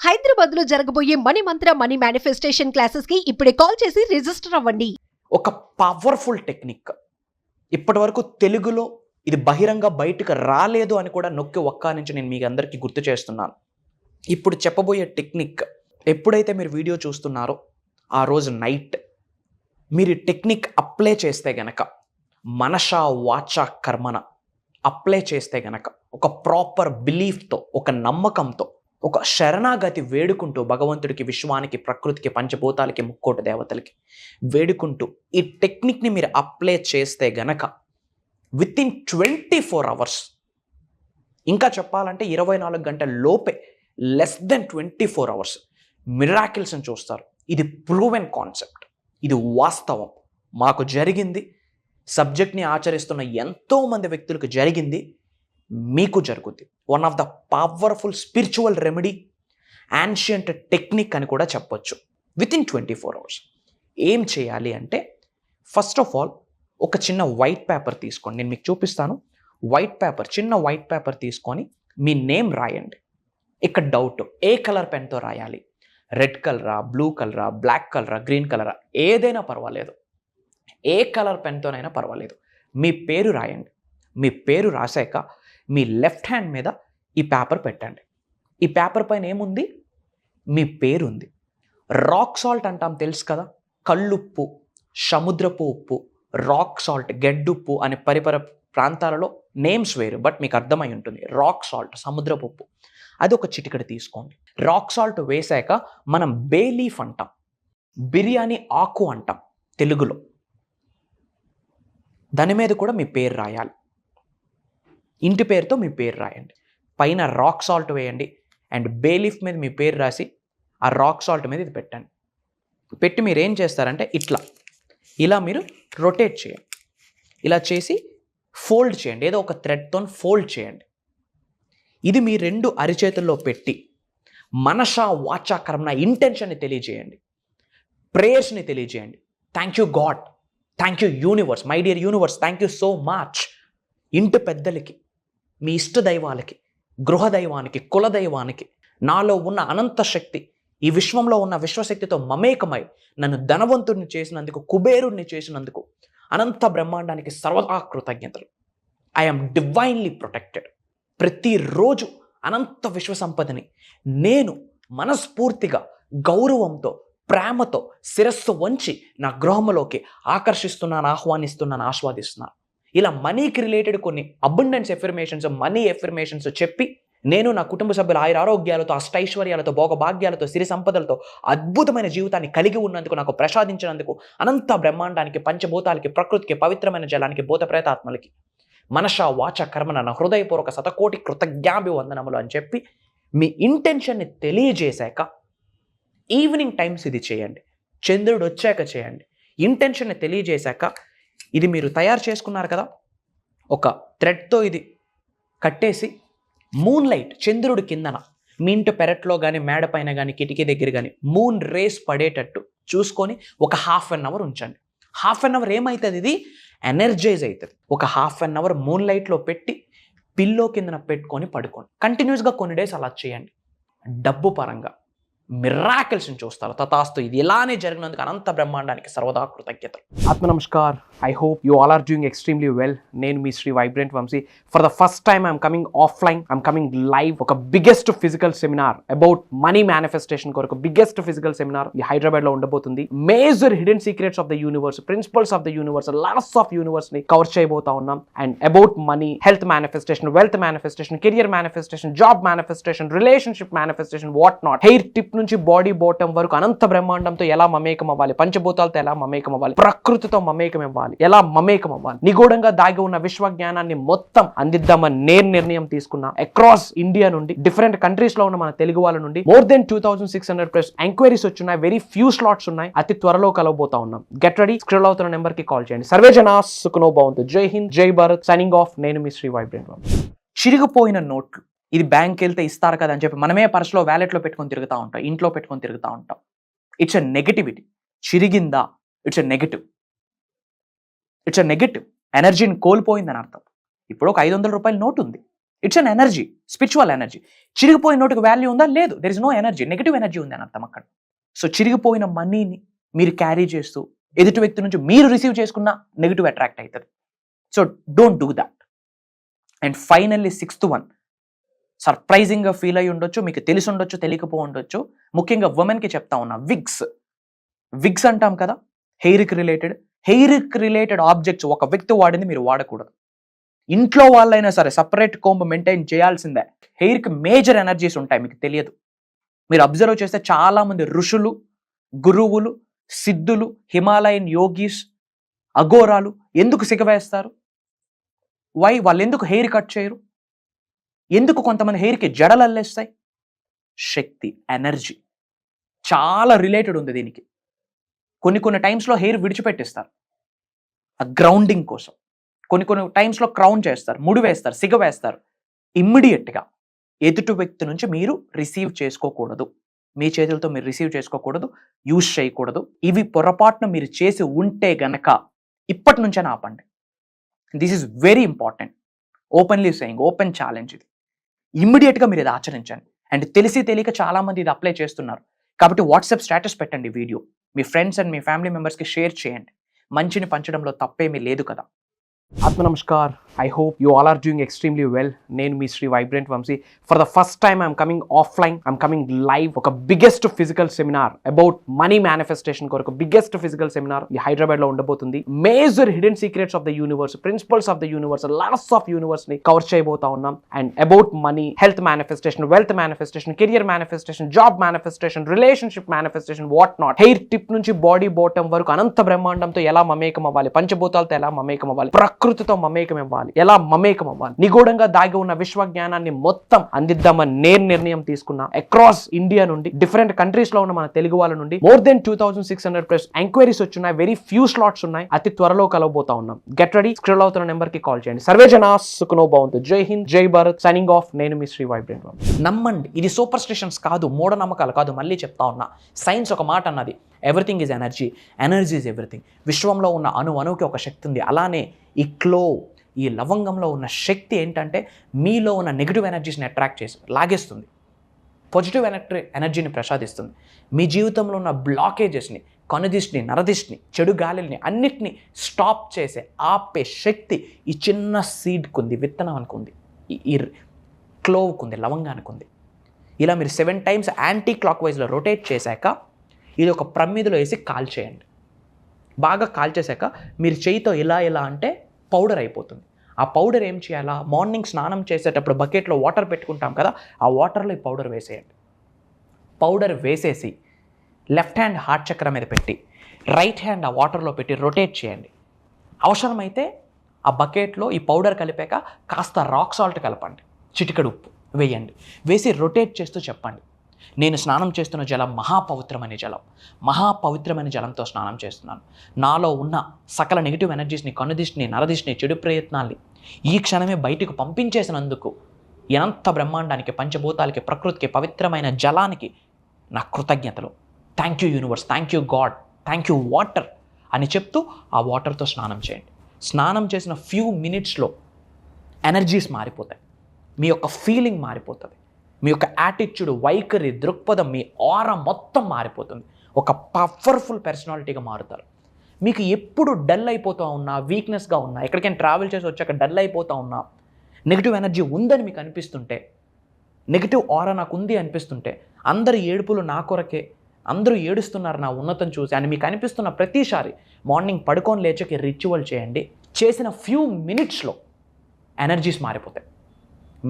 హైదరాబాద్లో జరగబోయే మనీ మంత్ర money manifestation క్లాసెస్కి ఇప్పుడే కాల్ చేసి రిజిస్టర్ అవ్వండి. ఒక పవర్ఫుల్ టెక్నిక్ ఇప్పటి వరకు తెలుగులో ఇది బహిరంగ బయటకు రాలేదు అని కూడా నొక్కి ఒక్క నుంచి నేను మీకు అందరికీ గుర్తు చేస్తున్నాను. ఇప్పుడు చెప్పబోయే టెక్నిక్ ఎప్పుడైతే మీరు వీడియో చూస్తున్నారో ఆ రోజు నైట్ మీరు టెక్నిక్ అప్లై చేస్తే గనక మనష వాచ కర్మన అప్లై చేస్తే గనక ఒక ప్రాపర్ బిలీఫ్తో ఒక నమ్మకంతో ఒక శరణాగతి వేడుకుంటూ భగవంతుడికి విశ్వానికి ప్రకృతికి పంచభూతాలకి ముక్కోటి దేవతలకి వేడుకుంటూ ఈ టెక్నిక్ని మీరు అప్లై చేస్తే గనక within twenty four hours ఇంకా చెప్పాలంటే ఇరవై నాలుగు గంటల లోపే less than twenty four hours మిరాకిల్స్ని చూస్తారు. ఇది ప్రూవెన్ కాన్సెప్ట్. ఇది వాస్తవం. మాకు జరిగింది. సబ్జెక్ట్ని ఆచరిస్తున్న ఎంతోమంది వ్యక్తులకు జరిగింది. మీకు జరుగుద్ది. One of the powerful spiritual remedy ancient technique అని కూడా చెప్పొచ్చు. Within twenty four hours ఏం చేయాలి అంటే ఫస్ట్ ఆఫ్ ఆల్ ఒక చిన్న వైట్ పేపర్ తీసుకోండి. నేను మీకు చూపిస్తాను. వైట్ పేపర్ చిన్న వైట్ పేపర్ తీసుకొని మీ నేమ్ రాయండి. ఇక్కడ డౌట్ ఏ కలర్ పెన్తో రాయాలి? రెడ్ కలరా బ్లూ కలరా బ్లాక్ కలరా గ్రీన్ కలరా ఏదైనా పర్వాలేదు. ఏ కలర్ పెన్తోనైనా పర్వాలేదు. మీ పేరు రాయండి. మీ పేరు రాశాక మీ లెఫ్ట్ హ్యాండ్ మీద ఈ పేపర్ పెట్టండి. ఈ పేపర్ పైన ఏముంది? మీ పేరు ఉంది రాక్ సాల్ట్ అంటాం తెలుసు కదా? కళ్ళుప్పు సముద్రపు ఉప్పు రాక్ సాల్ట్ గెడ్డుప్పు అనే పరిపర ప్రాంతాలలో నేమ్స్ వేరు బట్ మీకు అర్థమై ఉంటుంది. రాక్ సాల్ట్ సముద్రపు ఉప్పు. అది ఒక చిటికెడు తీసుకోండి. రాక్ సాల్ట్ వేశాక మనం బే లీఫ్ అంటాం. బిర్యానీ ఆకు అంటాం తెలుగులో. దాని మీద కూడా మీ పేరు రాయాలి. ఇంటి పేరుతో మీ పేరు రాయండి. పైన రాక్ సాల్ట్ వేయండి అండ్ బేలీఫ్ మీద మీ పేరు రాసి ఆ రాక్ సాల్ట్ మీద ఇది పెట్టండి. పెట్టి మీరు ఏం చేస్తారంటే ఇట్లా. ఇలా మీరు రొటేట్ చేయండి. ఇలా చేసి ఫోల్డ్ చేయండి. ఏదో ఒక థ్రెడ్తో ఫోల్డ్ చేయండి. ఇది మీ రెండు అరిచేతుల్లో పెట్టి మనష వాచ కర్మణ ఇంటెన్షన్ని తెలియజేయండి. ప్రేయర్స్ని తెలియజేయండి. Thank you God thank you universe my dear universe thank you so much ఇంటి పెద్దలకి మీ ఇష్ట దైవాలకి గృహ దైవానికి కుల దైవానికి నాలో ఉన్న అనంత శక్తి ఈ విశ్వంలో ఉన్న విశ్వశక్తితో మమేకమై నన్ను ధనవంతుడిని చేసినందుకు కుబేరుడిని చేసినందుకు అనంత బ్రహ్మాండానికి సర్వదా కృతజ్ఞతలు. ఐఎమ్ డివైన్లీ ప్రొటెక్టెడ్ ప్రతిరోజు అనంత విశ్వ సంపదని నేను మనస్ఫూర్తిగా గౌరవంతో ప్రేమతో శిరస్సు వంచి నా గృహంలోకి ఆకర్షిస్తున్నాను ఆహ్వానిస్తున్నాను ఆస్వాదిస్తున్నాను. ఇలా మనీకి రిలేటెడ్ కొన్ని అబండెన్స్ ఎఫర్మేషన్స్ మనీ ఎఫర్మేషన్స్ చెప్పి నేను నా కుటుంబ సభ్యుల ఆయుర ఆరోగ్యాలతో అష్టైశ్వర్యాలతో భోగభాగ్యాలతో సిరి సంపదలతో అద్భుతమైన జీవితాన్ని కలిగి ఉన్నందుకు నాకు ప్రసాదించినందుకు అనంత బ్రహ్మాండానికి పంచభూతాలకి ప్రకృతికి పవిత్రమైన జలానికి భూత ప్రేతాత్మలకి మనష వాచ కర్మన నా హృదయపూర్వక శతకోటి కృతజ్ఞాభివందనములు అని చెప్పి మీ ఇంటెన్షన్ని తెలియజేశాక ఈవినింగ్ టైమ్స్ ఇది చేయండి. చంద్రుడు వచ్చాక చేయండి. ఇంటెన్షన్ని తెలియజేశాక ఇది మీరు తయారు చేసుకున్నారు కదా. ఒక థ్రెడ్తో ఇది కట్టేసి మూన్ లైట్ చంద్రుడి కిందన మీ ఇంటి పెరట్లో కానీ మేడ పైన కానీ కిటికీ దగ్గర కానీ మూన్ రేస్ పడేటట్టు చూసుకొని ఒక హాఫ్ అన్ అవర్ ఉంచండి. హాఫ్ అన్ అవర్ ఏమవుతుంది ఇది? ఎనర్జైజ్ అవుతుంది ఒక హాఫ్ అన్ అవర్ మూన్ లైట్లో పెట్టి పిల్లో కిందన పెట్టుకొని పడుకోండి. కంటిన్యూస్గా కొన్ని డేస్ అలా చేయండి. డబ్బు పరంగా. మిరాకిల్స్ని చూస్తారు. తతాస్తు ఇది ఇలానే జరిగినందుకు అనంత బ్రహ్మాండానికి సర్వదా కృతజ్ఞతలు. ఆత్మ namaskar. I hope you all are doing extremely well నేను మీ Shri vibrant Vamshi for the first time I'm coming offline I'm coming live ఒక biggest physical seminar about money manifestation కొరకు బిగ్గెస్ట్ ఫిజికల్ సెమినార్ ఈ హైదరాబాద్లో ఉండబోతుంది. Major hidden secrets of the universe principles of the universe laws of యూనివర్స్ని cover చేయబోతా ఉన్నాం. And about money health manifestation wealth manifestation career manifestation job manifestation relationship manifestation what not hair tip నుంచి body bottom వరకు అనంత బ్రహ్మాండంతో ఎలా మమేకం అవ్వాలి? పంచభూతాలతో ఎలా మమేకం అవ్వాలి? ప్రకృతితో మమేకం ఇవ్వాలి. ఎలా మమేకం అవ్వాలి? నిగూఢంగా దాగి ఉన్న విశ్వ జ్ఞానాన్ని మొత్తం అందిద్దామని నేను నిర్ణయం తీసుకున్నా. అక్రాస్ ఇండియా నుండి డిఫరెంట్ కంట్రీస్లో ఉన్న మన తెలుగు వాళ్ళ నుండి more than two thousand six hundred plus enquiries వచ్చినాయి. వెరీ ఫ్యూ స్లాట్స్ ఉన్నాయి. అతి త్వరలో కలవబోతా ఉన్నాం. గెట్ రెడీ స్క్రోల్ అవుతున్న నెంబర్కి కాల్ చేయండి. సర్వే జనా సుఖనో బాగుంది జై హింద్ జై భారత్ సైనింగ్ ఆఫ్ నేను మీ శ్రీ వైబ్రెంట్ చిరిగిపోయిన నోట్లు. ఇది బ్యాంక్ వెళ్తే ఇస్తారు కదా అని చెప్పి మనమే పర్సులో వ్యాలెట్లో పెట్టుకొని తిరుగుతూ ఉంటాం ఇంట్లో పెట్టుకొని తిరుగుతూ ఉంటాం. It's a negativity చిరిగిందా? It's a negative it's a negative ఎనర్జీని కోల్పోయిందని అర్థం. ఇప్పుడు ఒక ఐదు వందల రూపాయల నోట్ ఉంది it's an energy spiritual energy చిరిగిపోయిన నోటుకి వాల్యూ ఉందా? లేదు. There is no energy negative energy ఉంది అని అర్థం అక్కడ. సో చిరిగిపోయిన మనీని మీరు క్యారీ చేస్తూ ఎదుటి వ్యక్తి నుంచి మీరు రిసీవ్ చేసుకున్న నెగిటివ్ అట్రాక్ట్ అవుతుంది. So don't do that and finally sixth one సర్ప్రైజింగ్గా feel అయి ఉండొచ్చు మీకు తెలిసి ఉండొచ్చు తెలియకపో ఉండొచ్చు. ముఖ్యంగా ఉమెన్కి చెప్తా ఉన్నా విగ్స్ విగ్స్ అంటాం కదా హెయిర్కి రిలేటెడ్ హెయిర్కి రిలేటెడ్ ఆబ్జెక్ట్స్ ఒక వ్యక్తి వాడింది మీరు వాడకూడదు. ఇంట్లో వాళ్ళైనా సరే సపరేట్ కోంబ్ మెయింటైన్ చేయాల్సిందే. హెయిర్కి మేజర్ ఎనర్జీస్ ఉంటాయి మీకు తెలియదు. మీరు అబ్జర్వ్ చేస్తే చాలామంది ఋషులు గురువులు సిద్ధులు హిమాలయన్ యోగీస్ అఘోరాలు ఎందుకు సిగవేస్తారు? వై వాళ్ళు ఎందుకు హెయిర్ కట్ చేయరు? ఎందుకు కొంతమంది హెయిర్కి జడలు అల్లేస్తాయి శక్తి ఎనర్జీ. చాలా రిలేటెడ్ ఉంది దీనికి. కొన్ని కొన్ని టైమ్స్లో హెయిర్ విడిచిపెట్టేస్తారు. ఆ గ్రౌండింగ్ కోసం. కొన్ని కొన్ని టైమ్స్లో క్రౌన్ చేస్తారు ముడి వేస్తారు సిగ వేస్తారు. ఇమ్మీడియట్గా ఎదుటి వ్యక్తి నుంచి మీరు రిసీవ్ చేసుకోకూడదు. మీ చేతులతో మీరు రిసీవ్ చేసుకోకూడదు యూజ్ చేయకూడదు. ఇవి పొరపాటున మీరు చేసి ఉంటే గనక ఇప్పటి నుంచే ఆపండి. This is very important. Openly saying open challenge ఇది. ఇమ్మీడియట్గా మీరు ఇది ఆచరించండి. అండ్ తెలిసి తెలియక చాలామంది ఇది అప్లై చేస్తున్నారు. కాబట్టి వాట్సాప్ స్టేటస్ పెట్టండి వీడియో మీ ఫ్రెండ్స్ అండ్ మీ ఫ్యామిలీ మెంబర్స్కి షేర్ చేయండి. మంచిని పంచడంలో తప్పేమీ లేదు కదా. ఆత్మ namaskar I hope you all are doing extremely well నేను మీ Shri vibrant Vamshi for the first time I'm coming offline I'm coming live ఒక biggest physical seminar about money manifestation కొరకు బిగ్గెస్ట్ ఫిజికల్ సెమినార్ ఈ హైదరాబాద్లో ఉండబోతుంది. Major hidden secrets of the universe principles of the universe laws of యూనివర్స్ని cover చేయబోతా ఉన్నాం. And about money health manifestation wealth manifestation career manifestation job manifestation relationship manifestation what not hair tip నుంచి body bottom వరకు అనంత బ్రహ్మాండంతో ఎలా మమేకం అవ్వాలి? పంచభూతాలతో ఎలా మమేకం అవ్వాలి? ప్రకృతితో మమేకం అవ్వాలి ఎలా మమేకం అవ్వాలి నిగూఢంగా దాగి ఉన్న విశ్వ జ్ఞానాన్ని మొత్తం అందిద్దామని నేను నిర్ణయం తీసుకున్నా. అక్రాస్ ఇండియా నుండి డిఫరెంట్ కంట్రీస్లో ఉన్న మన తెలుగు వాళ్ళ నుండి more than two thousand six hundred plus enquiries వచ్చున్నాయి very few slots ఉన్నాయి. అతి త్వరలో కలవబోతా ఉన్నాం. గెట్ రెడీ స్క్రోల్ అవుతున్న నెంబర్కి కాల్ చేయండి. సర్వే జనా సుఖనో బాగుంది జై హింద్ జై భారత్ సైనింగ్ ఆఫ్ నేను మీ శ్రీ వైబ్రెంట్ నమ్మండి. ఇది సూపర్ స్టిషన్స్ కాదు మూఢనమ్మకాలు కాదు. మళ్ళీ చెప్తా ఉన్నా. సైన్స్ ఒక మాట అన్నది. Everything is energy energy is everything విశ్వంలో ఉన్న అణు అణువుకి ఒక శక్తి ఉంది. అలానే ఇక్లో ఈ లవంగంలో ఉన్న శక్తి ఏంటంటే మీలో ఉన్న నెగిటివ్ ఎనర్జీస్ని అట్రాక్ట్ చేసి లాగేస్తుంది. పాజిటివ్ ఎనర్జీ ఎనర్జీని ప్రసాదిస్తుంది. మీ జీవితంలో ఉన్న బ్లాకేజెస్ని కనుదిష్ని నరదిష్ని చెడు గాలిని అన్నిటిని స్టాప్ చేసే ఆపే శక్తి ఈ చిన్న సీడ్కు ఉంది విత్తనం అనుకుంది. ఈ- ఈ ఉంది లవంగానికి ఉంది. ఇలా మీరు సెవెన్ టైమ్స్ యాంటీ క్లాక్ వైజ్లో రొటేట్ చేశాక ఇది ఒక ప్రమ్మిదిలో వేసి కాల్ చేయండి బాగా కాల్ చేశాక మీరు చేయితో ఇలా ఇలా అంటే పౌడర్ అయిపోతుంది. ఆ పౌడర్ ఏం చేయాలా? మార్నింగ్ స్నానం చేసేటప్పుడు బకెట్లో వాటర్ పెట్టుకుంటాం కదా ఆ వాటర్లో ఈ పౌడర్ వేసేయండి. పౌడర్ వేసేసి లెఫ్ట్ హ్యాండ్ హార్ట్ చక్రం మీద పెట్టి రైట్ హ్యాండ్ ఆ వాటర్లో పెట్టి రొటేట్ చేయండి. అవసరమైతే ఆ బకెట్లో ఈ పౌడర్ కలిపాక కాస్త రాక్ సాల్ట్ కలపండి. చిటికడు ఉప్పు వేయండి. వేసి రొటేట్ చేస్తూ చెప్పండి. నేను స్నానం చేస్తున్న జలం మహాపవిత్రమైన జలం. మహాపవిత్రమైన జలంతో స్నానం చేస్తున్నాను. నాలో ఉన్న సకల నెగిటివ్ ఎనర్జీస్ని కనుదిష్ని నరదిష్ని చెడు ప్రయత్నాల్ని ఈ క్షణమే బయటకు పంపించేసినందుకు ఎంత బ్రహ్మాండానికి పంచభూతాలకి ప్రకృతికి పవిత్రమైన జలానికి నా కృతజ్ఞతలు. Thank you universe thank you God thank you water అని చెప్తూ ఆ వాటర్తో స్నానం చేయండి. స్నానం చేసిన ఫ్యూ మినిట్స్లో ఎనర్జీస్ మారిపోతాయి. మీ యొక్క ఫీలింగ్ మారిపోతుంది. మీ యొక్క యాటిట్యూడ్ వైఖరి దృక్పథం మీ ఆర మొత్తం మారిపోతుంది. ఒక పవర్ఫుల్ పర్సనాలిటీగా మారుతారు. మీకు ఎప్పుడు డల్ అయిపోతూ ఉన్నా వీక్నెస్గా ఉన్నా ఎక్కడికైనా ట్రావెల్ చేసి వచ్చాక డల్ అయిపోతూ ఉన్నా నెగిటివ్ ఎనర్జీ ఉందని మీకు అనిపిస్తుంటే నెగిటివ్ ఆరా నాకు ఉంది అనిపిస్తుంటే అందరి ఏడుపులు నా కొరకే అందరూ ఏడుస్తున్నారు నా ఉన్నతం చూసి అని మీకు అనిపిస్తున్న ప్రతిసారి మార్నింగ్ పడుకొని లేచకి రిచువల్ చేయండి. చేసిన ఫ్యూ మినిట్స్లో ఎనర్జీస్ మారిపోతాయి.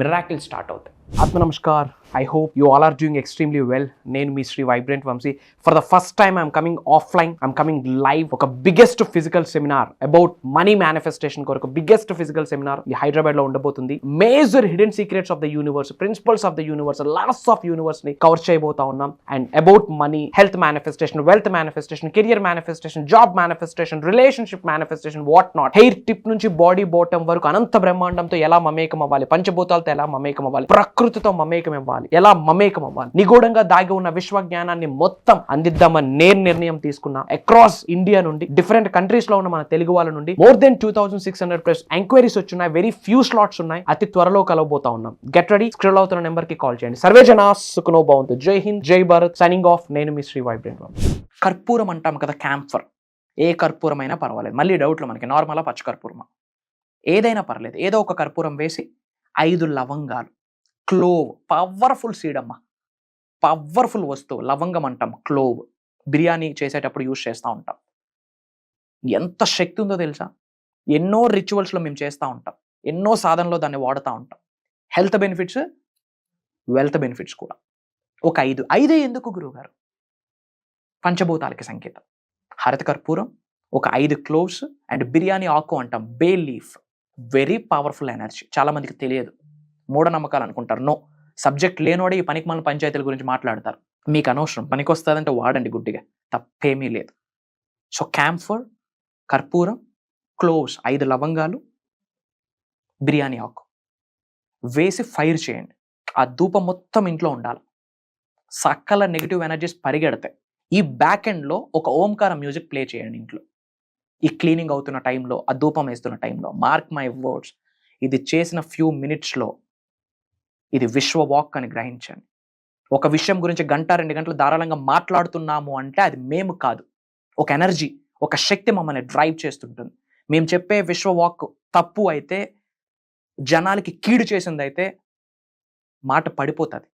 మిరాకిల్ స్టార్ట్ అవుతాయి. ఆత్మ namaskar I hope you all are doing extremely well నేను మీ Shri vibrant Vamshi. For the first time I'm coming offline I'm coming live ఒక biggest physical seminar about money manifestation కొరకు biggest physical seminar ఈ హైదరాబాద్లో ఉండబోతుంది. Major hidden secrets of the universe principles of the universe laws of యూనివర్స్ని cover చేయబోతా ఉన్నాం. And about money health manifestation wealth manifestation career manifestation job manifestation relationship manifestation what not hair tip నుంచి body bottom వరకు అనంత బ్రహ్మాండంతో ఎలా మమేకం అవ్వాలి పంచభూతాలతో ఎలా మమేకం అవ్వాలి ప్రకృతి ప్రకృతితో మమేకం ఇవ్వాలి ఎలా మమేకం అవ్వాలి నిగూఢంగా దాగి ఉన్న విశ్వ జ్ఞానాన్ని మొత్తం అందిద్దామని నేను నిర్ణయం తీసుకున్నా. అక్రాస్ ఇండియా నుండి డిఫరెంట్ కంట్రీస్లో ఉన్న మన తెలుగు వాళ్ళ నుండి more than two thousand six hundred plus enquiries వచ్చినాయి. వెరీ ఫ్యూ స్లాట్స్ ఉన్నాయి. అతి త్వరలో కలవబోతా ఉన్నాం. గెట్ రెడీ స్క్రిల్ అవుతున్న నెంబర్కి కాల్ చేయండి. సర్వే జనా బాగుంది జై హింద్. జై భారత్. సైనింగ్ ఆఫ్ నేను మీ శ్రీ వైబ్రెంట్ కర్పూరం అంటాం కదా క్యాంఫర్ ఏ కర్పూరం అయినా పర్వాలేదు. మళ్ళీ డౌట్లు మనకి నార్మలా పచ్చ కర్పూరమా? ఏదైనా పర్లేదు. ఏదో ఒక కర్పూరం వేసి ఐదు లవంగాలు. క్లోవ్ పవర్ఫుల్ సీడ్ అమ్మ పవర్ఫుల్ వస్తువు లవంగం అంటాం క్లోవ్. బిర్యానీ చేసేటప్పుడు యూజ్ చేస్తూ ఉంటాం. ఎంత శక్తి ఉందో తెలుసా? ఎన్నో రిచువల్స్లో మేము చేస్తూ ఉంటాం. ఎన్నో సాధనలో దాన్ని వాడుతూ ఉంటాం. హెల్త్ బెనిఫిట్స్ వెల్త్ బెనిఫిట్స్ కూడా. ఒక ఐదు ఐదే ఎందుకు గురువుగారు? పంచభూతాలకి సంకేతం. హరిత కర్పూరం ఒక ఐదు క్లోవ్స్ అండ్ బిర్యానీ ఆకు అంటాం bay leaf. Very powerful energy. చాలా మందికి తెలియదు. మూఢనమ్మకాలు అనుకుంటారు నో. సబ్జెక్ట్ లేనోడే ఈ పనికి మన పంచాయతీల గురించి మాట్లాడతారు. మీకు అనవసరం. పనికి వస్తుందంటే వాడండి గుడ్డిగా. తప్పేమీ లేదు. సో క్యాంఫర్ కర్పూరం క్లోవ్స్ ఐదు లవంగాలు బిర్యానీ ఆకు. వేసి ఫైర్ చేయండి. ఆ ధూపం మొత్తం ఇంట్లో ఉండాలి. సకల నెగిటివ్ ఎనర్జీస్ పరిగెడతాయి. ఈ బ్యాక్ ఎండ్లో ఒక ఓంకారం మ్యూజిక్ ప్లే చేయండి ఇంట్లో. ఈ క్లీనింగ్ అవుతున్న టైంలో ఆ ధూపం వేస్తున్న టైంలో. Mark my words. ఇది చేసిన ఫ్యూ మినిట్స్లో ఇది విశ్వ వాక్ అని గ్రహించండి ఒక విషయం గురించి గంట రెండు గంటలు ధారాళంగా మాట్లాడుతున్నాము అంటే అది మేము కాదు. ఒక ఎనర్జీ ఒక శక్తి మమ్మల్ని డ్రైవ్ చేస్తుంటుంది. మేము చెప్పే విశ్వ వాక్ తప్పు అయితే జనాలకి కీడు చేసిందైతే మాట పడిపోతుంది.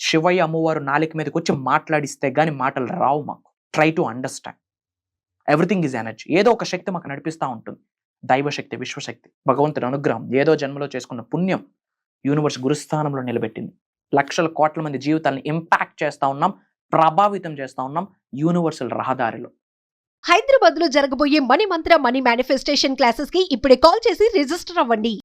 శివయ్య అమ్మవారు నాలుక మీదకి వచ్చి మాట్లాడిస్తే కానీ మాటలు రావు మాకు. Try to understand everything is energy ఏదో ఒక శక్తి మాకు నడిపిస్తూ ఉంటుంది. దైవశక్తి విశ్వశక్తి భగవంతుడి అనుగ్రహం ఏదో జన్మలో చేసుకున్న పుణ్యం యూనివర్స్ గురుస్థానంలో నిలబెట్టింది. లక్షల కోట్ల మంది జీవితాలను ఇంపాక్ట్ చేస్తూ ఉన్నాం ప్రభావితం చేస్తూ ఉన్నాం యూనివర్సల్ రహదారిలో. హైదరాబాద్లో జరగబోయే మనీ మంత్ర మనీ మేనిఫెస్టేషన్ క్లాసెస్కి ఇప్పుడే కాల్ చేసి రిజిస్టర్ అవ్వండి.